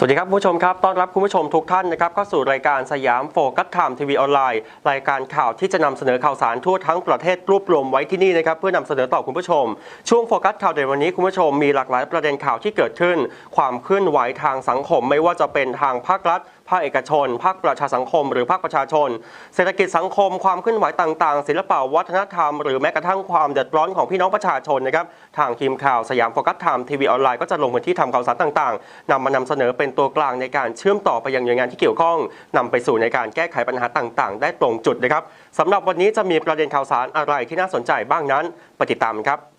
สวัสดีครับผู้ชมครับ ต้อนรับคุณผู้ชมทุกท่านนะครับเข้าสู่รายการสยามโฟกัสไทม์ทีวีออนไลน์ รายการข่าวที่จะนำเสนอข่าวสารทั่วทั้งประเทศรวบรวมไว้ที่นี่นะครับเพื่อนำเสนอต่อคุณผู้ชม ช่วงโฟกัสข่าวเด่นวันนี้คุณผู้ชมมีหลากหลายประเด็นข่าวที่เกิดขึ้น ความเคลื่อนไหวทางสังคมไม่ว่าจะเป็นทางภาครัฐ ภาคเอกชน ภาคประชาสังคม หรือภาคประชาชน เศรษฐกิจสังคมความเคลื่อนไหวต่างๆ ศิลปะวัฒนธรรม หรือแม้กระทั่งความเดือดร้อนของพี่น้องประชาชนนะครับทางทีมข่าวสยามโฟกัสไทม์ทีวีออนไลน์ก็จะลงพื้นที่ทำข่าวสารต่างๆนำมานำเสนอเป็นตัวกลางในการเชื่อมต่อไปยังหน่วยงานที่เกี่ยวข้องนำไปสู่ในการแก้ไขปัญหาต่างๆ ได้ตรงจุดนะครับสำหรับวันนี้จะมีประเด็นข่าวสารอะไรที่น่าสนใจบ้างนั้นไปติดตามครับ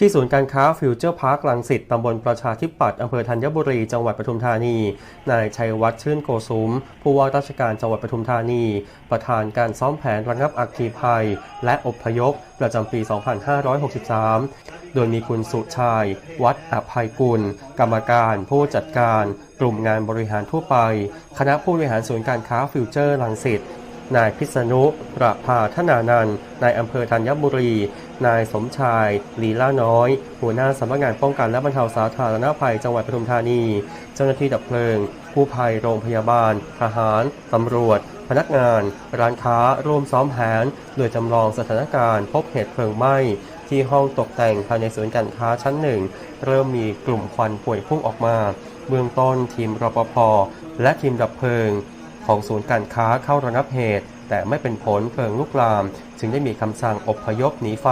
ที่ศูนย์การค้าฟิวเจอร์พาร์คลังสิตตำบลประชาธิปัตย์อำเภอธัญบุรี จังหวัดปทุมธานี นายชัยวัฒน์ชื่นโกสุม ผู้ว่าราชการจังหวัดปทุมธานี ประธานการซ้อมแผนระงับอัคคีภัย และอพยพ ประจำปี 2563 โดยมีคุณสุชาย วัดอภัยกุล กรรมการ ผู้จัดการ กลุ่มงานบริหารทั่วไป คณะผู้บริหารศูนย์การค้าฟิวเจอร์ลังสิต นายพิษณุประภาธนานันนายอำเภอธัญบุรี นายสมชาย ลีล่าน้อย หัวหน้าสำนักงานป้องกันและบรรเทาสาธารณภัยจังหวัดปทุมธานี เจ้าหน้าที่ดับเพลิง ผู้ภัยโรงพยาบาล ทหาร ตำรวจ พนักงาน ร้านค้า ร่วมซ้อมแผนโดยจำลองสถานการณ์ พบเหตุเพลิงไหม้ที่ห้องตกแต่งภายในศูนย์การค้าชั้นหนึ่ง เริ่มมีกลุ่มควันป่วยพุ่งออกมา เบื้องต้นทีมรปภและทีมดับเพลิง ของศูนย์การค้าเข้าระงับเหตุ แต่ไม่เป็นผลเพลิงลุกลาม จึงได้มีคำสั่งอพยพหนีไฟ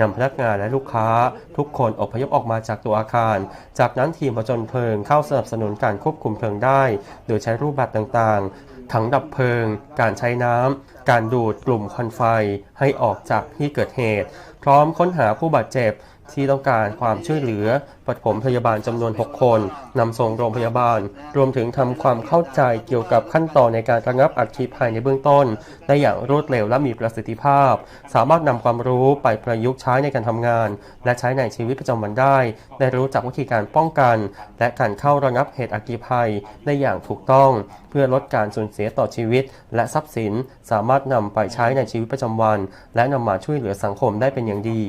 นำพนักงานและลูกค้า ทุกคนอพยพออกมาจากตัวอาคาร จากนั้นทีมผจญเพลิงเข้าสนับสนุนการควบคุมเพลิงได้ โดยใช้รูปแบบต่างๆ ถังดับเพลิง การใช้น้ำการดูดกลุ่มควันไฟให้ออกจากที่เกิดเหตุ พร้อมค้นหาผู้บาดเจ็บ ที่ต้องการความช่วยเหลือปฐมพยาบาลจำนวน 6 คนนำส่งโรงพยาบาล รวมถึงทำความเข้าใจเกี่ยวกับขั้นตอนในการระงับอัคคีภัยในเบื้องต้น ได้อย่างรวดเร็วและมีประสิทธิภาพ สามารถนำความรู้ไปประยุกต์ใช้ในการทำงาน และใช้ในชีวิตประจำวันได้ ได้รู้จักวิธีการป้องกัน และการเข้าระงับเหตุอัคคีภัยได้อย่างถูกต้อง เพื่อลดการสูญเสียต่อชีวิต และทรัพย์สิน สามารถนำไปใช้ในชีวิตประจำวัน และนำมาช่วยเหลือสังคมได้เป็นอย่างดี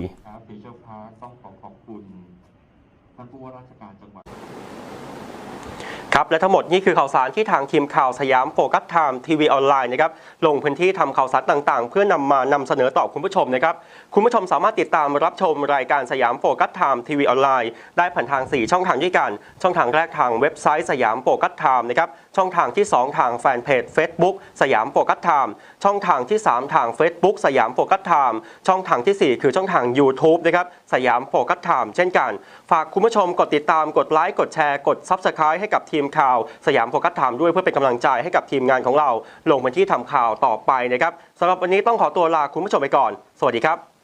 ต้องขอขอบคุณท่านผู้ว่าราชการจังหวัด ครับและทั้งหมดนี่คือข่าวสารที่ทางทีมข่าวสยามโฟกัสไทม์ทีวีออนไลน์นะครับลงพื้นที่ทำข่าวสารต่างๆ เพื่อนำมานำเสนอต่อคุณผู้ชมนะครับคุณผู้ชมสามารถติดตามรับชมรายการสยามโฟกัสไทม์ทีวีออนไลน์ได้ผ่านทาง 4 ช่องทางด้วยกัน ช่องทางแรกทางเว็บไซต์สยามโฟกัสไทม์นะครับช่องทางที่ 2 ทางแฟนเพจ Facebook สยามโฟกัสไทม์ช่องทางที่ 3 ทาง Facebook สยามโฟกัสไทม์ช่องทางทีสี่4 คือช่องทาง YouTube นะครับสยามโฟกัสไทม์เช่นกัน ฝากคุณผู้ชมกดติดตามกดไลค์กดแชร์กด Subscribe ให้กับทีมมข่าวสยามโฟกัสไทม์ด้วยเพื่อเป็นกำลังใจให้กับทีมงานของเรา ลงพื้นที่ทำข่าวต่อไปนะครับสำหรับวันนี้ต้องขอตัวลาคุณผู้ชมไปก่อน สวัสดีครับ